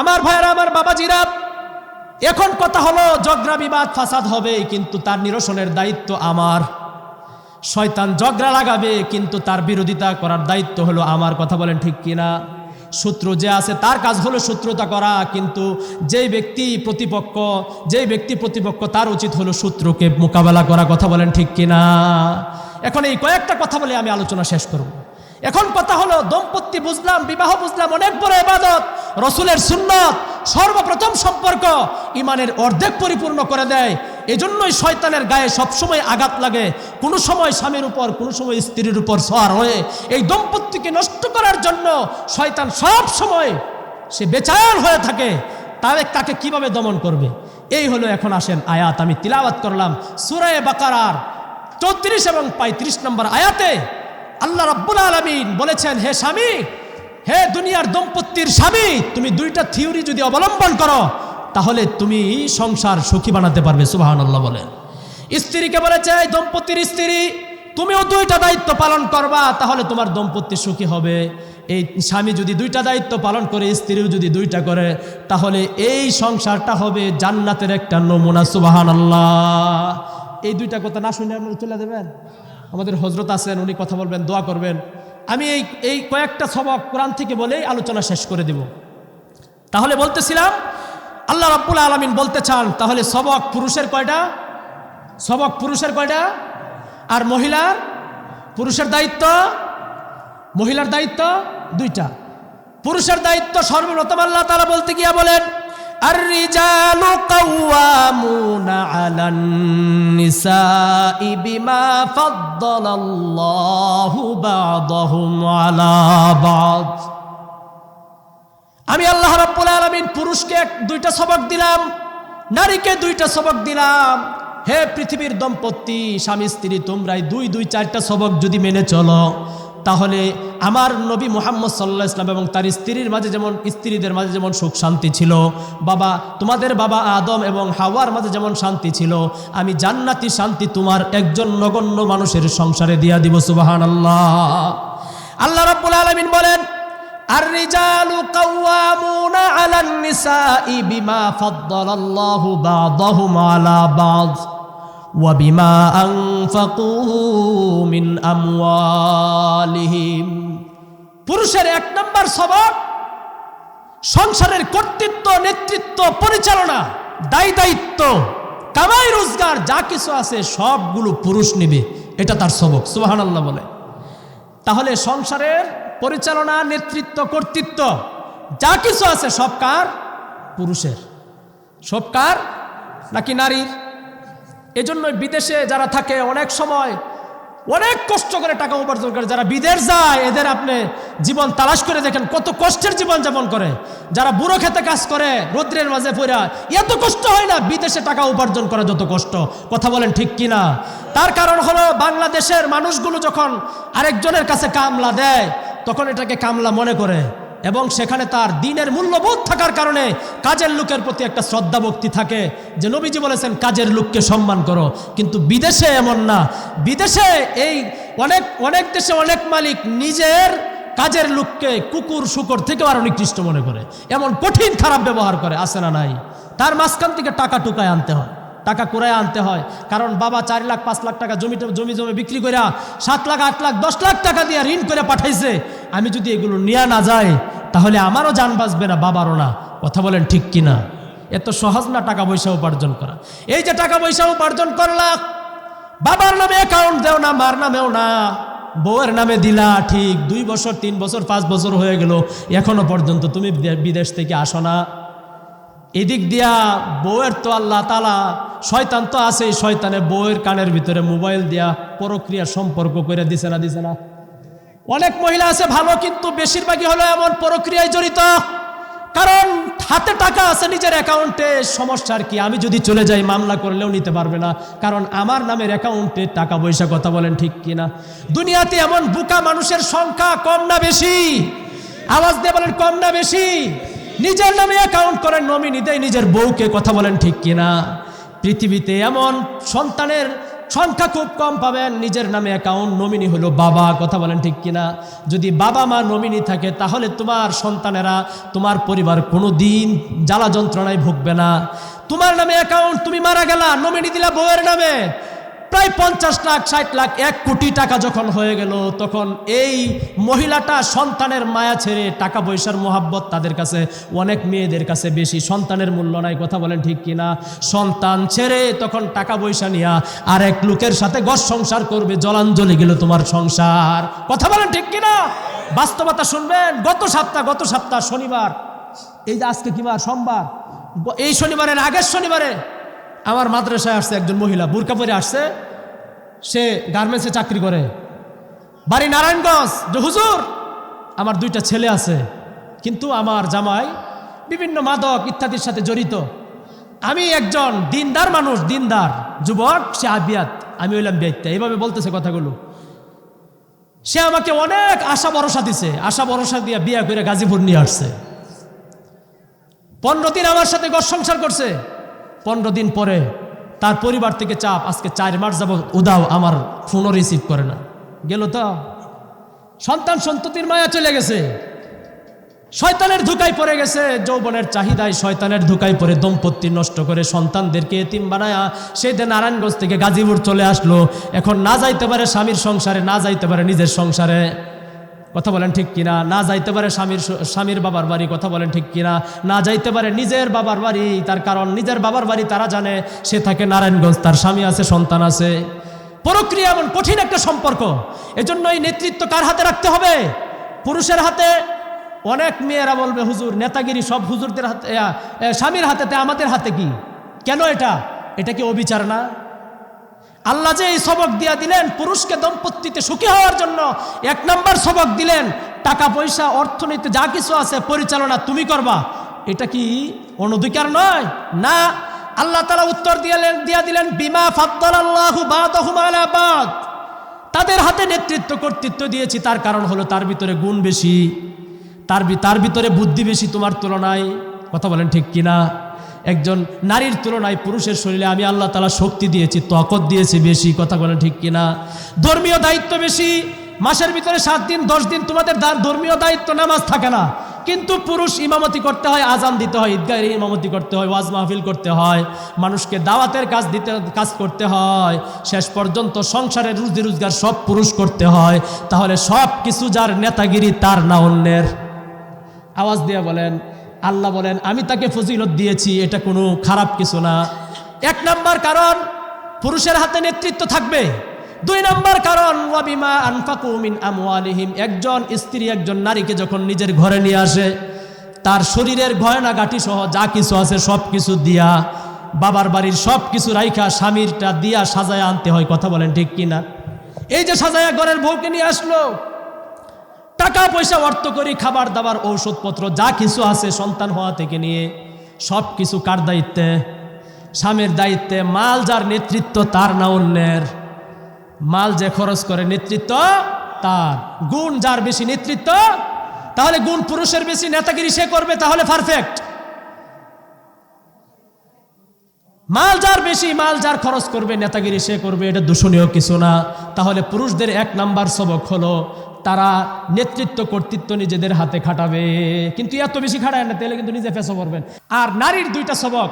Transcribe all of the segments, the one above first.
আমার ভাইয়েরা, আমার বাবাজিরা, এখন কথা হলো জগরা বিবাদ, ফাসাদ হবে, কিন্তু তার নিরসনের দায়িত্ব আমার। শয়তান জগরা লাগাবে, কিন্তু তার বিরোধিতা করার দায়িত্ব হলো আমার, কথা বলেন ঠিক কিনা? শত্রু যে আছে, তার কাজ হলো শত্রুতা করা, কিন্তু যেই ব্যক্তি প্রতিপক্ষ, যেই ব্যক্তি প্রতিপক্ষ, তার উচিত হলো শত্রুকে মোকাবেলা করা, কথা বলেন ঠিক কিনা? এখন এই কয়েকটা কথা বলে আমি আলোচনা শেষ করব। এখন কথা হলো, দম্পতি বুঝলাম, বিবাহ বুঝলাম, অনেক বড় এবাদত রসুলের সুন্নত সর্বপ্রথম সম্পর্ক ইমানের অর্ধেক পরিপূর্ণ করে দেয়। এজন্যই শয়তানের গায়ে সবসময় আঘাত লাগে। কোনো সময় স্বামীর উপর, কোনো সময় স্ত্রীর উপর সওয়ার হয়ে। এই দম্পতিকে নষ্ট করার জন্য শয়তান সব সময় সে বেচায়াল হয়ে থাকে। তাহলে তাকে কীভাবে দমন করবে? এই হলো এখন আসেন আয়াত। আমি তিলাওয়াত করলাম সুরায় বাকারার চৌত্রিশ এবং পঁয়ত্রিশ নম্বর আয়াতে। আল্লাহ রাব্বুল আলমিন বলেছেন, হে স্বামী, হে দুনিয়ার দম্পতির স্বামী, তুমি দুইটা থিওরি যদি অবলম্বন করো, তাহলে তুমি সংসার সুখী বানাতে পারবে। সুবাহান আল্লাহ বলেন। স্ত্রীকে বলেছে দম্পতির স্ত্রী, তুমিও দুইটা দায়িত্ব পালন করবা, তাহলে তোমার দম্পতি সুখী হবে। এই স্বামী যদি দুইটা দায়িত্ব পালন করে, স্ত্রীও যদি দুইটা করে, তাহলে এই সংসারটা হবে জান্নাতের একটা নমুনা। সুবাহান আল্লাহ এই দুইটা কথা না শুনে আপনারা চলে দেবেন আমাদের হজরত আছেন, উনি কথা বলবেন, দোয়া করবেন। আমি এই এই কয়েকটা সবক কোরআন থেকে বলেই আলোচনা শেষ করে দেব। তাহলে বলতেছিলাম, আল্লাহ রাব্বুল আলমিন বলতে চান, তাহলে সবক পুরুষের কয়টা? সবক পুরুষের কয়টা? আর মহিলার? পুরুষের দায়িত্ব? মহিলার দায়িত্ব দুইটা। পুরুষের দায়িত্ব সর্বপ্রথম আল্লাহ তারা বলতে গিয়া বলেন, আর রিজা على النساء بما فضل الله بعضهم على بعض আমি আল্লাহ রাব্বুল আলামিন পুরুষকে এক দুইটা সবক দিলাম নারীকে দুইটা সবক দিলাম হে পৃথিবীর দম্পতি স্বামী স্ত্রী তোমরাই দুই দুই চারটা সবক যদি মেনে চলো তাহলে আমার নবী মোহাম্মদ সাল্লাহ ইসলাম এবং তার স্ত্রীর মাঝে যেমন স্ত্রীদের মাঝে যেমন সুখ শান্তি ছিল বাবা তোমাদের বাবা আদম এবং হাওয়ার মাঝে যেমন শান্তি ছিল আমি জান্নাতি শান্তি তোমার একজন নগণ্য মানুষের সংসারে দিয়া দিব সুবাহান আল্লাহ আল্লাহ রাব্বুল আলামিন বলেন الرجال قوامون على النساء بما فضل الله بعضهم على بعض وبما أنفقوا من أموالهم পুরুষের এক নম্বর সবক সংসারের কর্তৃত্ব নেতৃত্ব পরিচালনা দায় দায়িত্ব কামাই রোজগার যা কিছু আছে সবগুলো পুরুষ নেবে এটা তার সবক সুবাহান আল্লাহ বলে তাহলে সংসারের পরিচালনা নেতৃত্ব কর্তৃত্ব যা কিছু আছে সব কার পুরুষের সব কার নাকি নারীর এজন্যই বিদেশে যারা থাকে, অনেক সময় অনেক কষ্ট করে টাকা উপার্জন করে। যারা বিদেশ যায়, এদের আপনি জীবন তালাশ করে দেখেন, কত কষ্টের জীবন যাপন করে। যারা বুড়ো খেতে কাজ করে, রৌদ্রের মাঝে পড়া, এত কষ্ট হয় না বিদেশে টাকা উপার্জন করা যত কষ্ট। কথা বলেন ঠিক কিনা? তার কারণ হলো বাংলাদেশের মানুষগুলো যখন আরেকজনের কাছে কামলা দেয়, তখন এটাকে কামলা মনে করে। এবং সেখানে তার দিনের মূল্যবোধ থাকার কারণে কাজের লোকের প্রতি একটা শ্রদ্ধা ভক্তি থাকে যে নবীজি বলেছেন, কাজের লোককে সম্মান করো। কিন্তু বিদেশে এমন না। বিদেশে এই অনেক অনেক দেশে অনেক মালিক নিজের কাজের লোককে কুকুর, শুকর থেকেও আরও নিকৃষ্ট মনে করে। এমন কঠিন, খারাপ ব্যবহার করে আসে না নাই? তার মাঝখান থেকে টাকা টুকায় আনতে হয়। টাকা কুড়ায় আনতে হয়। কারণ বাবা চার লাখ, পাঁচ লাখ টাকা জমি জমি জমি বিক্রি করে সাত লাখ, আট লাখ, দশ লাখ টাকা দিয়ে ঋণ করে পাঠাইছে। আমি যদি এগুলো নিয়ে না যাই, তাহলে আমারও যান বাঁচবে না, বাবারও না। কথা বলেন ঠিক কিনা? এত সহজ না টাকা পয়সা উপার্জন করা? এই যে টাকা পয়সা উপার্জন করলা বাবার নামে অ্যাকাউন্ট দেও না, মার নামেও না, বউয়ের নামে দিলা, ঠিক দুই বছর, তিন বছর, পাঁচ বছর হয়ে গেল, এখনও পর্যন্ত তুমি বিদেশ থেকে আসো না। এদিক দিয়া বউয়ের তো আল্লাহ তালা শয়তান তো আছে শয়তানে বউয়ের কানের ভিতরে মোবাইল দিয়া পরক্রিয়া সম্পর্ক করে দিছে না দিছে না। অনেক মহিলা আছে ভালো, কিন্তু বেশিরভাগই হলো এমন প্রক্রিয়ায় জড়িত। কারণ হাতে টাকা আছে নিজের অ্যাকাউন্টে, সমস্যার কি? আমি যদি চলে যাই, মামলা করলেও নিতে পারবে না। কারণ আমার নামের অ্যাকাউন্টে টাকা পয়সা কথা বলেন ঠিক কিনা। দুনিয়াতে এমন বুকা মানুষের সংখ্যা কম না বেশি। আওয়াজ দিয়ে বলেন কম না বেশি। নিজের নামে অ্যাকাউন্ট করেন, নমিনি দেয় নিজের বউকে কথা বলেন ঠিক কিনা। পৃথিবীতে এমন সন্তানের সংখ্যা খুব কম পাবেন। নিজের নামে অ্যাকাউন্ট নমিনি হলো বাবা, কথা বলেন ঠিক কিনা? যদি বাবা মা নমিনি থাকে, তাহলে তোমার সন্তানেরা, তোমার পরিবার কোনো দিন জ্বালা যন্ত্রণায় ভুগবে না। তোমার নামে অ্যাকাউন্ট তুমি মারা গেলা নমিনি দিলা বউয়ের নামে। প্রায় পঞ্চাশ লাখ, ষাট লাখ, এক কোটি টাকা যখন হয়ে গেল, তখন এই মহিলাটা সন্তানের মায়া ছেড়ে টাকা পয়সার মোহাব্বত তাদের কাছে, অনেক মেয়েদের কাছে বেশি, সন্তানের মূল্য নাই, কথা বলেন ঠিক কিনা? সন্তান ছেড়ে তখন টাকা পয়সা নিয়া আর এক লোকের সাথে গস সংসার করবে, জলাঞ্জলি গেল তোমার সংসার। কথা বলেন ঠিক কিনা? বাস্তবতা শুনবেন, গত সপ্তাহ গত সপ্তাহ শনিবার, এই যে আজকে কি বার? সোমবার, এই শনিবারের আগের শনিবারে আমার মাদ্রাসায় আসছে একজন মহিলা, বুরকা পরে আসছে, সে গার্মেন্টসে চাকরি করে। বাড়ি নারায়ণগঞ্জ, যে হুজুর, আমার দুইটা ছেলে আছে, কিন্তু আমার জামাই বিভিন্ন মাদক ইত্যাদির সাথে জড়িত। আমি একজন দিনদার মানুষ, দিনদার, যুবক, সে আবিয়াত, আমি হইলাম বেত্যা এইভাবে বলতেছে কথাগুলো। সে আমাকে অনেক আশা ভরসা দিছে, আশা ভরসা দিয়ে বিয়া করে গাজীপুর নিয়ে আসছে। পনেরো দিন আমার সাথে ঘর সংসার করছে। পনেরো দিন পরে তার পরিবার থেকে চাপ, আজকে চার মাস যাব উদাও আমার ফোনও রিসিভ করে না। গেল তো? সন্তান সন্ততির মায়া চলে গেছে। শয়তানের ধুকায় পড়ে গেছে। যৌবনের চাহিদায় শয়তানের ধুকায় পড়ে দম্পতি নষ্ট করে সন্তানদেরকে এতিম বানায়া সেই দিন নারায়ণগঞ্জ থেকে গাজীপুর চলে আসলো। এখন না যাইতে পারে স্বামীর সংসারে, না যাইতে পারে নিজের সংসারে। কথা বলেন ঠিক কিনা? না যাইতে পারে স্বামীর স্বামীর বাবার বাড়ি, কথা বলেন ঠিক কিনা? না যাইতে পারে নিজের বাবার বাড়ি, তার কারণ নিজের বাবার বাড়ি তারা জানে, সে থাকে নারায়ণগঞ্জ, তার স্বামী আছে, সন্তান আছে। প্রক্রিয়া এমন কঠিন একটা সম্পর্ক। এজন্য এই নেতৃত্ব কার হাতে রাখতে হবে? পুরুষের হাতে। অনেক মেয়েরা বলবে, হুজুর, নেতাগিরি সব হুজুরদের হাতে স্বামীর হাতেতে, আমাদের হাতে কি? কেন এটা? এটা কি অবিচার না? আল্লাহ যে এই সবক দিয়া দিলেন, পুরুষকে দম্পতিতে সুখী হওয়ার জন্য, এক নম্বর সবক দিলেন, টাকা পয়সা, অর্থনীতি, যা কিছু আছে, পরিচালনা তুমি করবা। এটা কি অনধিকার নয়? না। আল্লাহ তালা উত্তর দিলেন দিয়া দিলেন, বিমা ফাদ্দাল আল্লাহু বাদাহুম আলা বাদ। তাদের হাতে নেতৃত্ব, কর্তৃত্ব দিয়েছি, তার কারণ হলো তার ভিতরে গুণ বেশি। তার তার ভিতরে বুদ্ধি বেশি তোমার তুলনায়। কথা বলেন ঠিক কিনা? একজন নারীর তুলনায় পুরুষের শরীরে আমি আল্লাহ তালা শক্তি দিয়েছি, তকত দিয়েছি বেশি, কথা বলে ঠিক কিনা? ধর্মীয় দায়িত্ব বেশি, মাসের ভিতরে সাত দিন, দশ দিন তোমাদের ধর্মীয় দায়িত্ব নামাজ থাকে না। কিন্তু পুরুষ ইমামতি করতে হয়, আজান দিতে হয়, ঈদগাহের ইমামতি করতে হয়, ওয়াজ মাহফিল করতে হয়, মানুষকে দাওয়াতের কাজ দিতে, কাজ করতে হয়, শেষ পর্যন্ত সংসারের রুজি রোজগার সব পুরুষ করতে হয়, তাহলে সব কিছু যার নেতাগিরি তার না অন্যের। আওয়াজ দিয়ে বলেন আল্লাহ বলেন, আমি তাকে ফজিলত দিয়েছি, এটা কোনো খারাপ কিছু না। এক নাম্বার কারণ, পুরুষের হাতে নেতৃত্ব থাকবে। দুই নাম্বার কারণ ওয়াবিমা আনফাকু মিন আমওয়ালিহিম। একজন স্ত্রী একজন নারীকে যখন নিজের ঘরে নিয়ে আসে, তার শরীরের গয়না গাঠি সহ যা কিছু আছে সব কিছু দিয়া, বাবার বাড়ির সব কিছু রাইখা স্বামীরটা দিয়া সাজায় আনতে হয়। কথা বলেন ঠিক কিনা? এই যে সাজায়া ঘরের বউকে নিয়ে আসলো টাকা পয়সা অর্থ করি, খাবার দাবার, ঔষধপত্র, যা কিছু আছে সন্তান হওয়া থেকে নিয়ে সব কিছু কার দায়িত্বে? স্বামীর দায়িত্বে, মাল যার নেতৃত্ব তার না অন্যের। মাল যে খরচ করে নেতৃত্ব তার। গুণ যার বেশি নেতৃত্ব, তাহলে গুণ পুরুষের বেশি, নেতাগিরি সে করবে, তাহলে পারফেক্ট মাল যার বেশি, মাল যার খরচ করবে, নেতাগিরি সে করবে, এটা দূষণীয় কিছু না। তাহলে পুরুষদের এক নাম্বার সবক হলো তারা নেতৃত্ব কর্তৃত্ব নিজেদের হাতে খাটাবে কিন্তু এত বেশি খাটায় না তাহলে কিন্তু নিজে ফেসো করবেন আর নারীর দুইটা সবক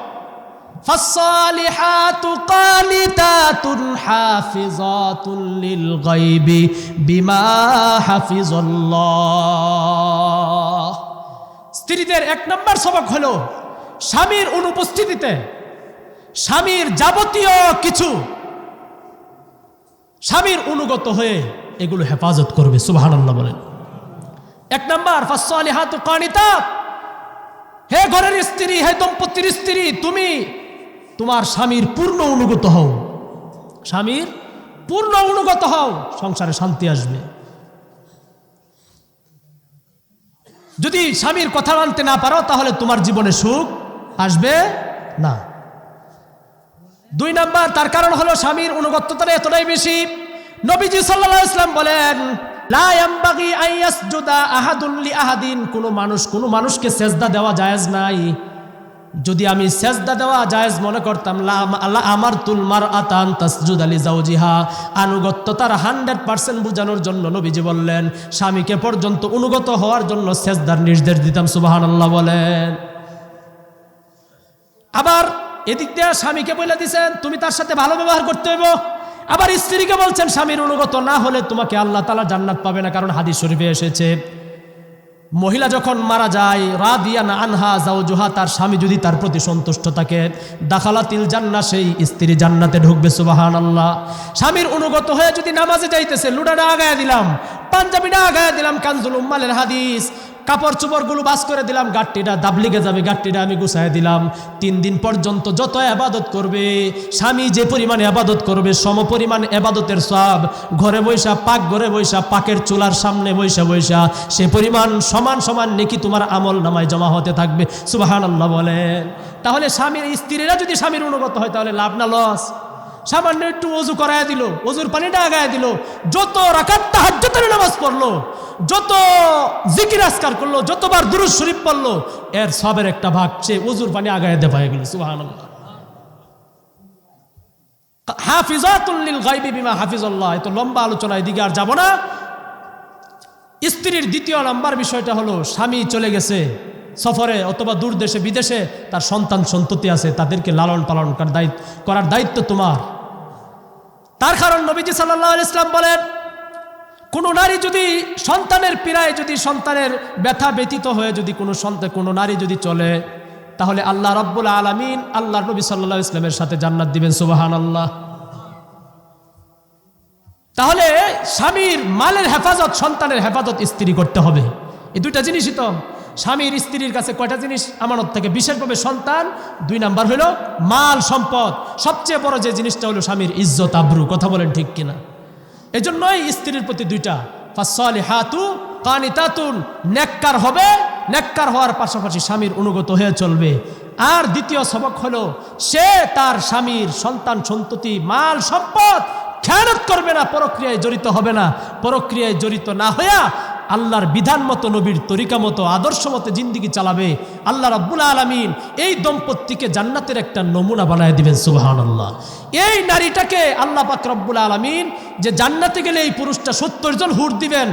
فالصالحات قانتات حافظات للغيب بما حفظ الله স্ত্রীদের এক নম্বর সবক হলো স্বামীর অনুপস্থিতিতে স্বামীর যাবতীয় কিছু স্বামীর অনুগত হয়ে এগুলো হেফাজত করবে, সুবহানাল্লাহ বলেন। এক নাম্বার হে ঘরের স্ত্রী, হে দম্পতির স্ত্রী, তুমি তোমার স্বামীর পূর্ণ অনুগত হও। স্বামীর পূর্ণ অনুগত হও, সংসারে শান্তি আসবে। যদি স্বামীর কথা মানতে না পারো, তাহলে তোমার জীবনে সুখ আসবে না। দুই নাম্বার, তার কারণ হলো স্বামীর অনুগত্যতা এতটাই বেশি নবীজি সাল্লাল্লাহু ইসলাম বলেন আহাদুন কোনো মানুষ, কোনো মানুষকে সেজদা দেওয়া জায়েজ নাই। যদি আমি সেজদা দেওয়া জায়েজ মনে করতাম আল্লাহ আমার তুলমার আতান তাসজুদ আলী জাউজিহা আনুগত্য তার হান্ড্রেড পার্সেন্ট বোঝানোর জন্য নবীজি বললেন, স্বামীকে পর্যন্ত অনুগত হওয়ার জন্য সেজদার নির্দেশ দিতাম। সুবাহান আল্লাহ বলেন। আবার এদিক দিয়ে স্বামীকে বলে দিছেন, তুমি তার সাথে ভালো ব্যবহার করতে হইব। আবার স্ত্রীকে বলছেন, স্বামীর অনুগত না হলে তোমাকে আল্লাহ তালা জান্নাত পাবে না। কারণ হাদিস শরীফে এসেছে, মহিলা যখন মারা যায়, রাদিয়ান আনহা জাওজুহা তার স্বামী যদি তার প্রতি সন্তুষ্ট থাকে, দাখালাতিল জান্না সেই স্ত্রী জান্নাতে ঢুকবে সুবাহান আল্লাহ স্বামীর অনুগত হয়ে যদি নামাজে যাইতেছে লুডাটা আগায় দিলাম পাঞ্জাবিটা আগায় দিলাম, কানজুল উম্মালের হাদিস। কাপড় চোপড়গুলো বাস করে দিলাম গাট্টিটা দাবলিগে যাবে গাট্টিটা আমি গুছাই দিলাম। তিন দিন পর্যন্ত যত আবাদত করবে, স্বামী যে পরিমাণে আবাদত করবে, সম পরিমাণ আবাদতের সব, ঘরে বৈশা, পাক ঘরে বৈশা, পাকের চুলার সামনে বৈশা বৈশা, সে পরিমাণ সমান সমান নেকি তোমার আমল নামায় জমা হতে থাকবে। সুবাহান আল্লাহ বলেন। তাহলে স্বামীর স্ত্রীরা যদি স্বামীর অনুগত হয়, তাহলে লাভ না, লস? সামান্য একটু অজু করায় দিল অজুর পানিটা আগায় দিল। যত রাকাত তাহাজ্জুদের নামাজ পড়ল, যত জিকির আসকার করল, যতবার দুরুদ শরীফ পড়ল, এর সবের একটা ভাগ সে অজুর পানি আগায় দেওয়া হয়ে গেল, সুবহানাল্লাহ। হাফিজাতুল্লিল গাইবি বিমা হাফিজাল্লাহ, এত লম্বা আলোচনা এদিকে আর যাব না। স্ত্রীর দ্বিতীয় নাম্বার বিষয়টা হলো, স্বামী চলে গেছে সফরে অথবা দূর দেশে, বিদেশে, তার সন্তান সন্ততি আছে, তাদেরকে লালন পালন করার দায়িত্ব করার দায়িত্ব তোমার। তার কারণ নবীজি সাল্লাহ ইসলাম বলেন, কোনো নারী যদি সন্তানের পীড়ায় যদি সন্তানের ব্যথা ব্যতীত হয়ে যদি কোনো সন্তান, কোনো নারী যদি চলে, তাহলে আল্লাহ রব্বুল আলমিন আল্লাহ নবী সাল্লাহ ইসলামের সাথে জান্নাত দিবেন সুবাহান আল্লাহ তাহলে স্বামীর মালের হেফাজত, সন্তানের হেফাজত স্ত্রী করতে হবে। এই দুইটা জিনিসই তো স্বামীর স্ত্রীর কাছে কয়টা জিনিস? আমানত থেকে বিশেষভাবে সন্তান। দুই নাম্বার হলো মাল সম্পদ। সবচেয়ে বড় যে জিনিসটা হলো স্বামীর ইজ্জত, আব্রু, কথা বলেন ঠিক কিনা। এজন্যই স্ত্রীর প্রতি দুইটা। ফাসলি হাতু কানিতাতুন। নেককার হবে, নেককার হওয়ার পাশাপাশি স্বামীর অনুগত হয়ে চলবে। আর দ্বিতীয় সবক হলো, সে তার স্বামীর সন্তান, সন্ততি, মাল, সম্পদ খেয়ানত করবে না, পরক্রিয়ায় জড়িত হবে না। পরক্রিয়ায় জড়িত না হইয়া আল্লাহর বিধান মতো, নবীর তরিকা মতো, আদর্শ মতো জিন্দিগি চালাবে। আল্লাহ রব্বুল আলমিন এই দম্পতিকে জান্নাতের একটা নমুনা বানায় দিবেন সুবাহান আল্লাহ এই নারীটাকে আল্লাহ পাক রব্বুল আলমিন যে জান্নাতে গেলে এই পুরুষটা সত্তর জন হুর দিবেন,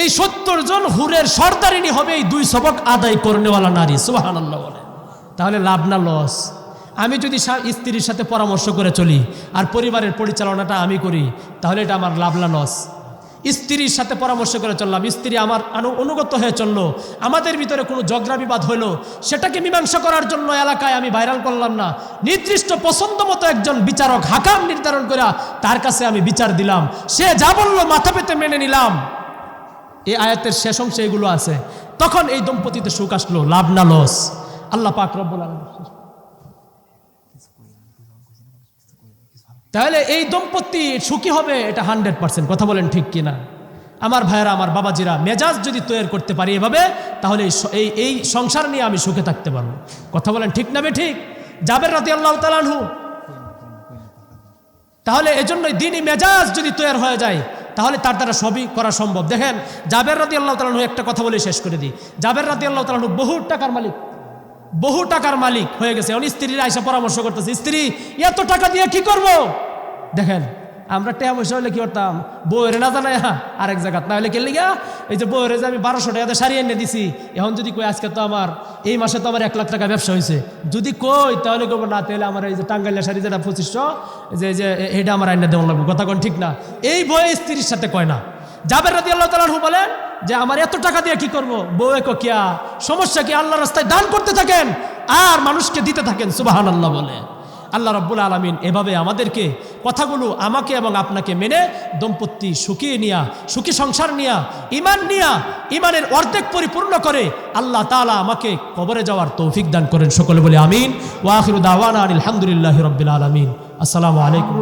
এই সত্তর জন হুরের সর্দারিনী হবে এই দুই সবক আদায় করনেওয়ালা নারী সুবাহান আল্লাহ বলে তাহলে লাভ না লস? আমি যদি স্ত্রীর সাথে পরামর্শ করে চলি আর পরিবারের পরিচালনাটা আমি করি, তাহলে এটা আমার লাভ না লস? স্ত্রীর সাথে পরামর্শ করে চললাম। স্ত্রী আমার অনুগত হয়ে চলল। আমাদের ভিতরে কোনো ঝগড়া বিবাদ হইল। সেটাকে মীমাংসা করার জন্য এলাকায় আমি ভাইরাল করলাম না। নির্দিষ্ট পছন্দ মতো একজন বিচারক হাকাম নির্ধারণ করে তার কাছে আমি বিচার দিলাম। সে যা বলল মাথা পেতে মেনে নিলাম। এই আয়াতের শেষ অংশে এগুলো আছে। তখন এই দম্পতিতে সুখ আসলো, লাভ না, লস। আল্লাহ পাক রব্বুল আলামিন তাহলে এই দম্পতি সুখী হবে, এটা হান্ড্রেড পার্সেন্ট, কথা বলেন ঠিক কিনা? আমার ভাইয়েরা, আমার বাবাজিরা, মেজাজ যদি তৈরি করতে পারি এভাবে, তাহলে এই এই সংসার নিয়ে আমি সুখে থাকতে পারব। কথা বলেন ঠিক না ঠিক? যাবের রাতি আল্লাহ তালানহু তাহলে এজন্যই দিনই মেজাজ যদি তৈরি হয়ে যায়, তাহলে তার দ্বারা সবই করা সম্ভব। দেখেন, জাবের রাতি আল্লাহ তালাহু একটা কথা বলে শেষ করে দিই। জাবের রাতি আল্লাহ তালাহু বহু টাকার মালিক। বহু টাকার মালিক হয়ে গেছে। উনি স্ত্রীর আইসা পরামর্শ করতেছে, স্ত্রী, এত টাকা দিয়ে কি করব? দেখেন, আমরা টেয়া পয়সা হলে কি করতাম? বউয়ের না জানাই হ্যাঁ আরেক জায়গা না হলে কে লিগা? এই যে বউয়ের যে আমি বারোশো টাকাতে সারি এনে দিছি, এখন যদি কই আজকে তো আমার, এই মাসে তো আমার এক লাখ টাকা ব্যবসা হয়েছে যদি কই তাহলে করব না, তাহলে আমার এই যে টাঙ্গাইলের শাড়ি যেটা পঁচিশশো যে যে, এটা আমার আইনে দেওয়া লাগবে। কথা কোন ঠিক না। এই বয়ে স্ত্রীর সাথে কয় না। জাবের রাদি আল্লাহ তালাহু বলেন যে, আমার এত টাকা দিয়ে কি করব? বউ একো কিয়া সমস্যা কি? আল্লাহ রাস্তায় দান করতে থাকেন আর মানুষকে দিতে থাকেন? সুবাহান আল্লাহ বলে। আল্লাহ রব্বুল আলমিন এভাবে আমাদেরকে কথাগুলো আমাকে এবং আপনাকে মেনে দম্পতি সুখিয়ে নিয়া, সুখী সংসার নিয়া ইমান নিয়া ইমানের অর্ধেক পরিপূর্ণ করে আল্লাহ তাআলা আমাকে কবরে যাওয়ার তৌফিক দান করেন। সকলে বলে আমিন। দাওয়ানা আলহামদুলিল্লাহ রব্বিল আলমিন। আসসালামু আলাইকুম।